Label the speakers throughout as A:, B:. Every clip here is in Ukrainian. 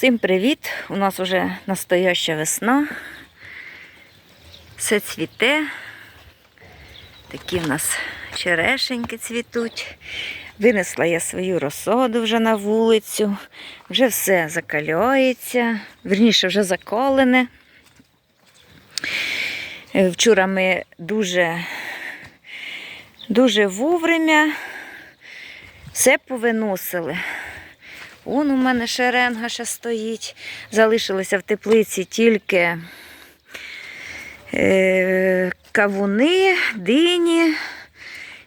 A: Всім привіт! У нас вже настояща весна. Все цвіте. Такі в нас черешеньки цвітуть. Винесла я свою розсаду вже на вулицю. Вже все закаляється. Верніше, вже заколене. Е, Вчора ми дуже, дуже вовремя все повиносили. Вон у мене шеренга ще стоїть. Залишилися в теплиці тільки е, кавуни, дині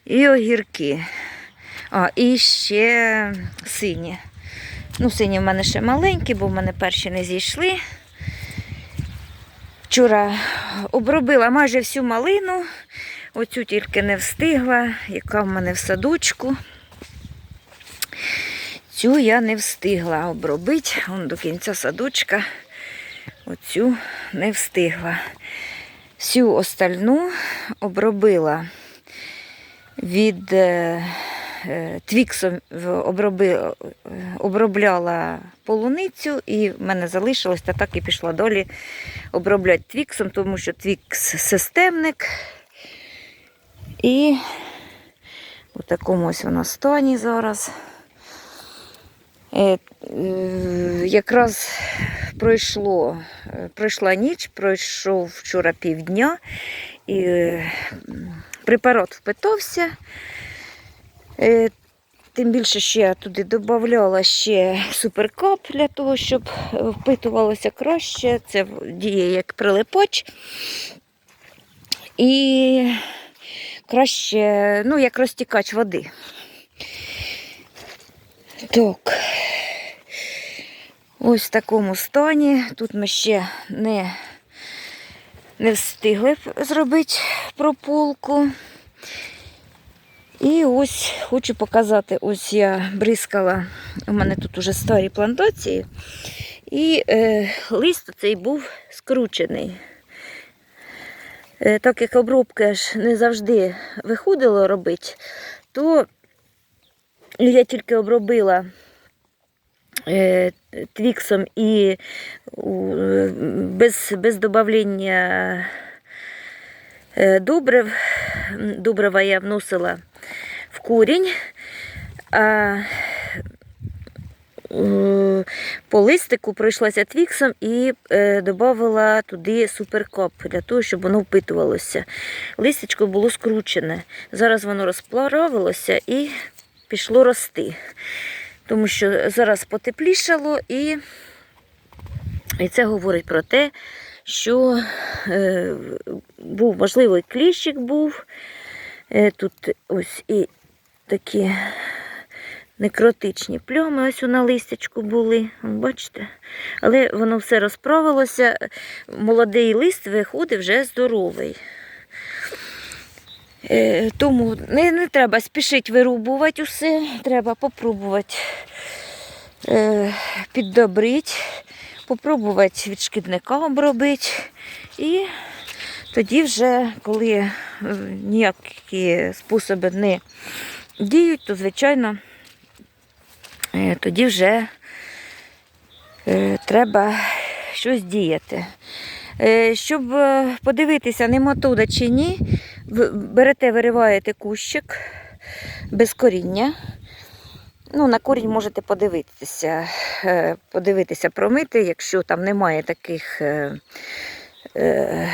A: і огірки. А, і ще сині. Ну, сині в мене ще маленькі, бо в мене перші не зійшли. Вчора обробила майже всю малину, оцю тільки не встигла, яка в мене в садочку. Цю я не встигла обробити. Вон до кінця садочка. Оцю не встигла. Всю остальну обробила від е, е, твіксом оброби, е, обробляла полуницю, і в мене залишилось, та так і пішла долі обробляти твіксом, тому що твікс системник. І у такому ось вона стані зараз. Е, е, Якраз пройшло, пройшла ніч, пройшов вчора півдня, і е, препарат впитався. Тим більше, що я туди додавала ще суперкап для того, щоб впитувалося краще. Це діє як прилипач. І краще, ну, як розтікач води. Так. Ось в такому стані. Тут ми ще не, не встигли зробити прополку. І ось хочу показати, ось я бризкала, у мене тут уже старі плантації, і е, лист цей був скручений. Е, так як обробка ж не завжди виходило робити, то я тільки обробила е, твіксом і без, без додавлення е, добрив. Добрива я вносила в корінь. А по листику пройшлася твіксом і е, додавала туди суперкоп для того, щоб воно впитувалося. Листячко було скручене. Зараз воно розплавилося і пішло рости. Тому що зараз потеплішало і, і це говорить про те, що е, був можливий кліщик був. Е, тут ось і такі некротичні плями ось на листячку були. Бачите? Але воно все розправилося. Молодий лист виходить вже здоровий. Е, Тому не, не треба спішити вирубувати усе, треба попробувати е, піддобрити, попробувати від шкідника обробити. І тоді вже, коли е, ніякі способи не діють, то, звичайно, тоді вже треба щось діяти. Щоб подивитися, нема туди чи ні, берете, вириваєте кущик без коріння. Ну, на корінь можете подивитися, е, подивитися, промити, якщо там немає таких е, е,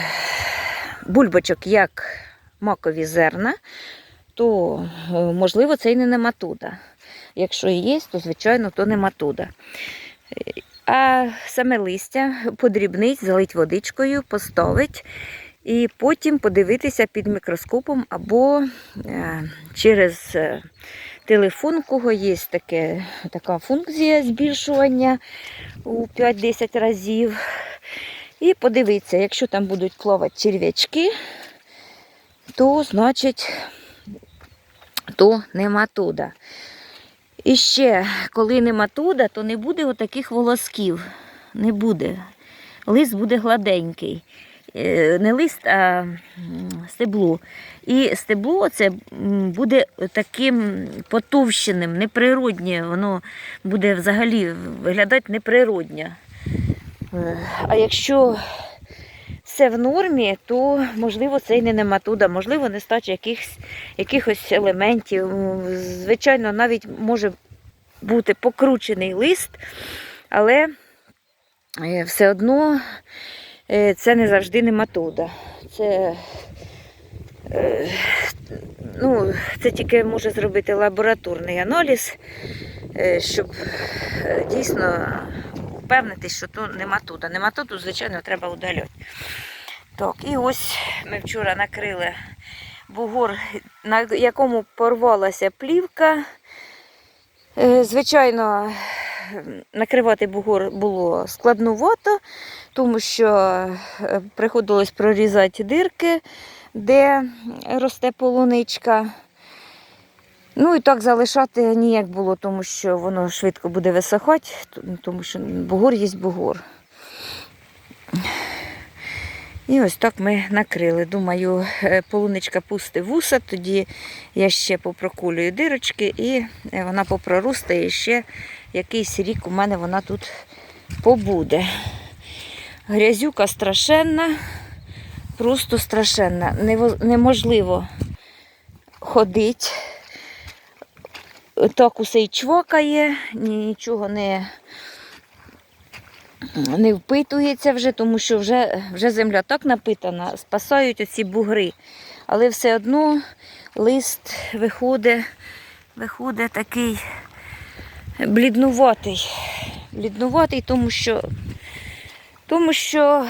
A: бульбочок, як макові зерна, то можливо це і не нематуда. Якщо є, то звичайно то нематуда. А саме листя подрібнить, залить водичкою, поставить і потім подивитися під мікроскопом або е, через е, телефон, у кого є таке, така функція збільшування у 5-10 разів. І подивитися, якщо там будуть плавати черв'ячки, то значить то нематуда. І ще, коли нематуда, то не буде отаких волосків. Не буде. Лист буде гладенький. Е, не лист, а стебло. І стебло це буде таким потовщеним, неприроднє, воно буде взагалі виглядати неприродньо. Е, А якщо все в нормі, то можливо це і не нематуда, можливо, нестача якихось, якихось елементів. Звичайно, навіть може бути покручений лист, але е, все одно це не завжди нематода. Це, е, ну, це тільки може зробити лабораторний аналіз, е, щоб е, дійсно впевнитись, що то нематода. Нематоду, звичайно, треба удаляти. Так, і ось ми вчора накрили бугор, на якому порвалася плівка. Е, Звичайно, накривати бугор було складновато, тому що е, приходилось прорізати дирки, де росте полуничка. Ну і так залишати ніяк було, тому що воно швидко буде висохати, тому що бугор є бугор. І ось так ми накрили. Думаю, е, полуничка пусти вуса, тоді я ще попрокулюю дирочки і е, вона попроросте і ще якийсь рік у мене вона тут побуде. Грязюка страшенна, просто страшенна. Неможливо ходити. Так усе й чвокає, нічого не не впитується вже, тому що вже, вже земля так напитана, спасають оці бугри. Але все одно лист виходить, виходить такий бліднуватий. Бліднуватий, тому що, тому що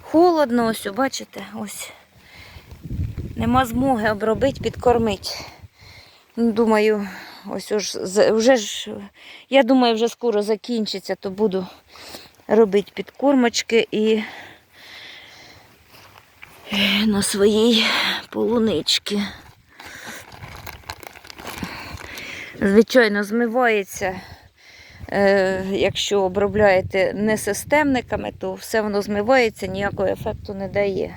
A: холодно, ось, бачите, ось. Нема змоги обробити, підкормити. Ну, Думаю, ось уж, вже ж, я думаю, вже скоро закінчиться, то буду робити підкормочки і на своїй полуничці. Звичайно, змивається. Е, Якщо обробляєте не системниками, то все воно змивається, ніякого ефекту не дає.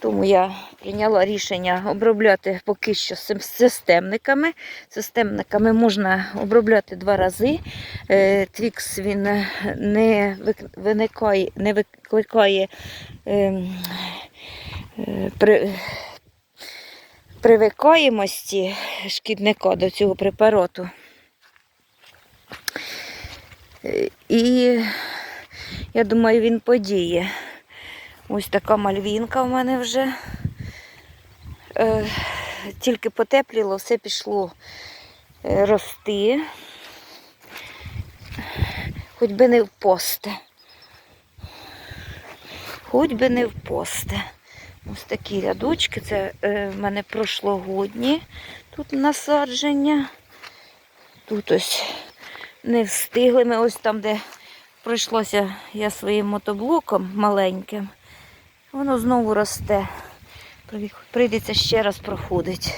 A: Тому я прийняла рішення обробляти поки що системниками. Системниками можна обробляти два рази. Е, Твікс він не вик- виникає, не викликає ем, е, при, привикаємості шкідника до цього препарату. Е, І я думаю, він подіє. Ось така мальвінка в мене вже. Е, тільки потепліло, все пішло е, рости. Хоч би не впосте. Хоч би не впосте. Ось такі рядочки. Це е, в мене прошлогодні тут насадження. Тут ось не встигли ми ось там, де пройшлося я своїм мотоблоком маленьким. Воно знову росте. Прийдеться ще раз проходити.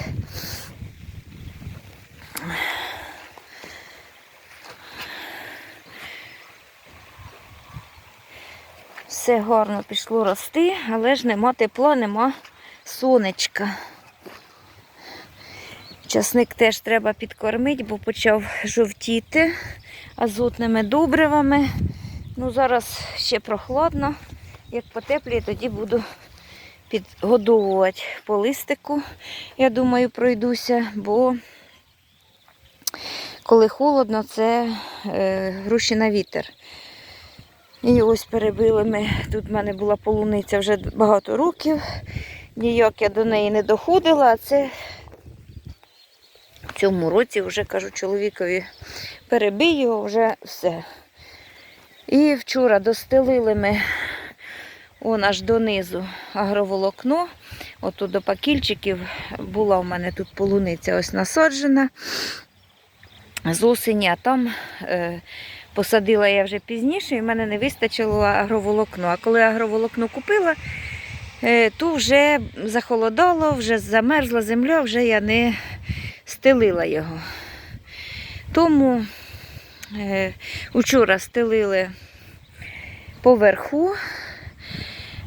A: Все гарно пішло рости, але ж нема тепла, нема сонечка. Часник теж треба підкормити, бо почав жовтіти азотними добривами. Ну, зараз ще прохладно. Як потепліє, тоді буду підгодовувати по листику. Я думаю, пройдуся, бо коли холодно, це е, груші на вітер. І ось перебили ми. Тут в мене була полуниця вже багато років. Ніяк я до неї не доходила, а це цьому році вже кажу чоловікові, перебий його вже все. І вчора достелили ми он аж донизу агроволокно. Отут до пакільчиків була в мене тут полуниця ось насаджена з осені, а там е, посадила я вже пізніше, і в мене не вистачило агроволокно. А коли агроволокно купила, е, то вже захолодало, вже замерзла земля, вже я не стелила його. Тому е, учора стелили поверху.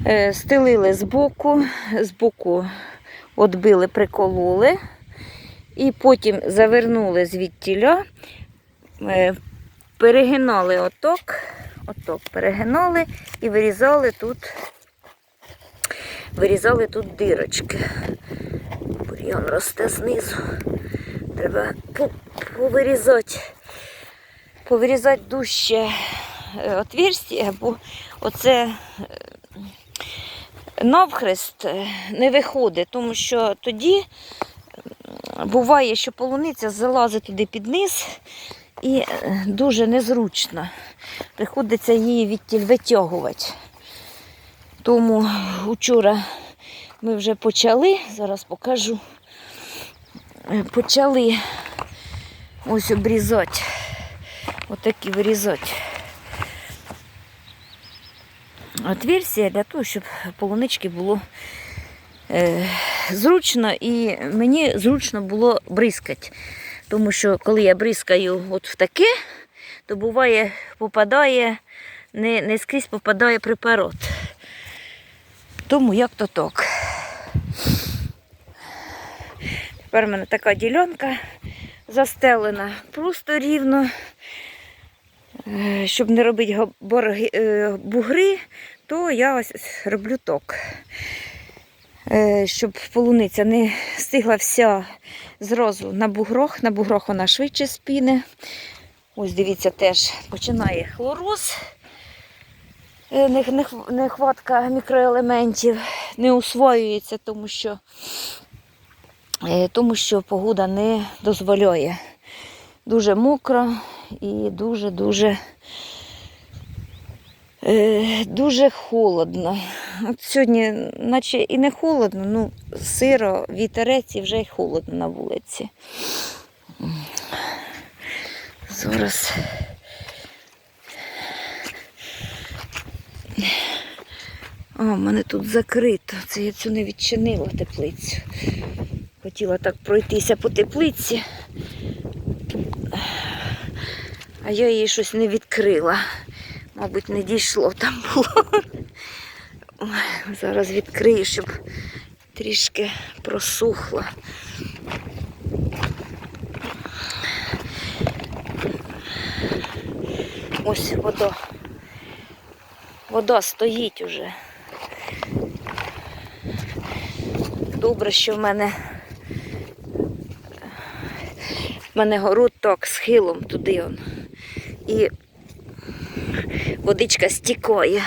A: Е, Стелили збоку, збоку відбили, прикололи. І потім завернули звідтіля, е, перегинали оток, оток перегинали і вирізали тут, вирізали тут дирочки. Бур'ян росте знизу. Треба повирізати, повирізати дужче е, отверстя, бо оце е, навхрест е, не виходить, тому що тоді буває, що полуниця залазить туди під низ і дуже незручно. Приходиться її відтіль витягувати. Тому вчора ми вже почали, зараз покажу. Е, Почали ось обрізати. Отакі вирізати. Отверстия для того, щоб полунички було е, зручно і мені зручно було бризкати. Тому що коли я бризкаю от в таке, то буває попадає, не, не скрізь попадає препарат. Тому як то так. Тепер в мене така ділянка застелена просто рівно. Е, Щоб не робити е, бугри, то я ось роблю так. Е, Щоб полуниця не стигла вся зразу на бугрох. На бугрох вона швидше спіне. Ось дивіться, теж починає хлороз. Нех- нех- Нехватка мікроелементів не усвоюється, тому що, тому що погода не дозволяє. Дуже мокро і дуже-дуже е, дуже холодно. От сьогодні, наче і не холодно, ну сиро, вітерець і вже й холодно на вулиці. Зараз. В мене тут закрито. Це я цю не відчинила теплицю. Хотіла так пройтися по теплиці, а я її щось не відкрила. Мабуть, не дійшло там було. Зараз відкрию, щоб трішки просухло. Ось вода. Вода стоїть уже. Добре, що в мене в мене город так схилом туди он. І водичка стікає.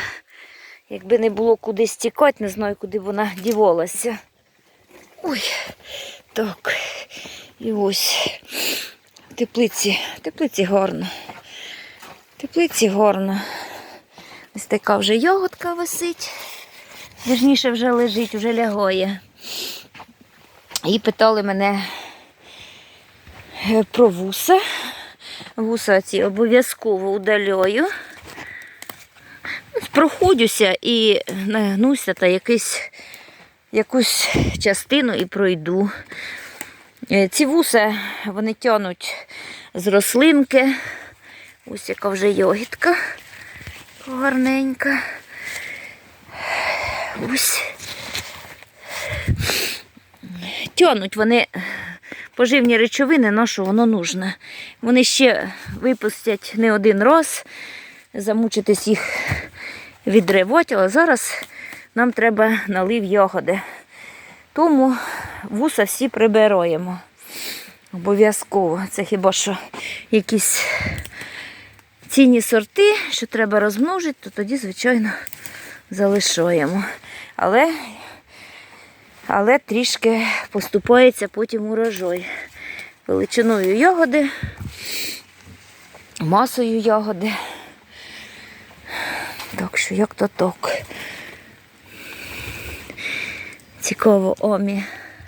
A: Якби не було куди стікати, не знаю, куди вона дівалася. Ой, так. І ось теплиці, в теплиці гарно. Теплиці гарно. Ось така вже ягодка висить. Вірніше вже лежить, вже лягає. І питали мене про вуса. Вуса ці обов'язково удаляю. Проходжуся і нагнуся та якийсь, якусь частину і пройду. Е, Ці вуса вони тянуть з рослинки. Ось яка вже йогітка гарненька. Ось. Тянуть вони поживні речовини, на що воно нужне. Вони ще випустять не один раз, замучитись їх відривати, але зараз нам треба налив ягоди. Тому вуса всі прибираємо. Обов'язково. Це хіба що якісь цінні сорти, що треба розмножити, то тоді, звичайно, залишаємо. Але, але трішки поступається потім урожай. Величиною ягоди, масою ягоди. Так що як то так. Цікаво омі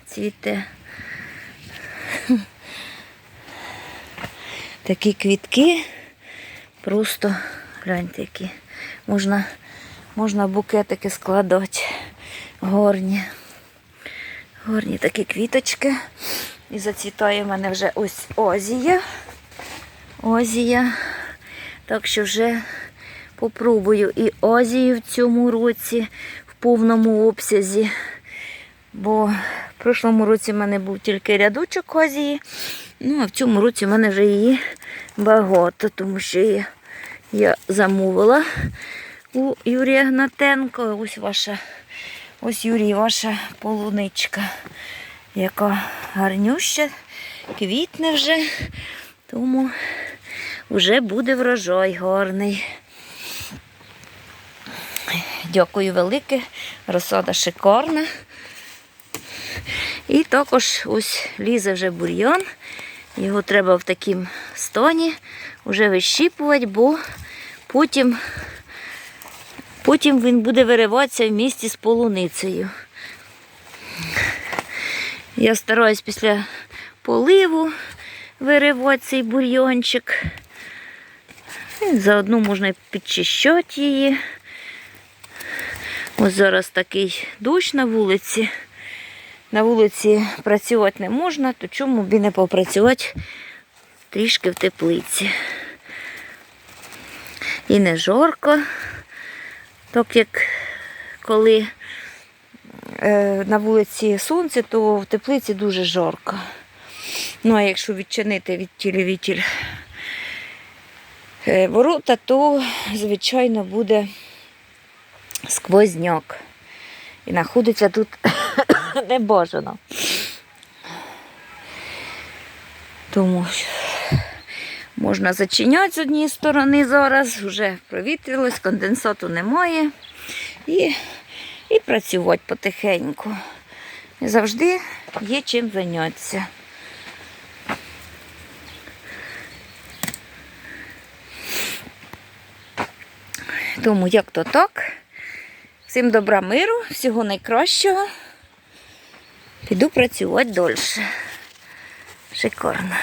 A: цвіте. Такі квітки. Просто гляньте, які. Можна, можна букетики складати. Горні. Горні такі квіточки. І зацвітає в мене вже ось озія. Озія. Так що вже попробую і озію в цьому році. В повному обсязі. Бо в прошлому році в мене був тільки рядочок азії. Ну, а в цьому році в мене вже її багато, тому що я, я замовила у Юрія Гнатенко. Ось ваша, ось Юрій, ваша полуничка, яка гарнюща, квітне вже, тому вже буде врожай гарний. Дякую велике, розсада шикарна. І також ось лізе вже бур'ян. Його треба в такому стані вже вищіпувати, бо потім, потім він буде вириватися в місті з полуницею. Я стараюсь після поливу виривати цей бур'янчик. І Заодно можна підчищати її. Ось зараз такий дощ на вулиці. На вулиці працювати не можна, то чому б і не попрацювати трішки в теплиці. І не жарко, так як коли е, на вулиці сонце, то в теплиці дуже жарко. Ну, а якщо відчинити від тілі е, ворота, то, звичайно, буде сквозняк. І знаходиться тут не бажано. Тому можна зачиняти з однієї сторони зараз, вже провітрилось, конденсату немає. І, і працювати потихеньку. І завжди є чим зайнятися. Тому як то так. Всім добра миру, всього найкращого. Піду працювати далі. Шикарно.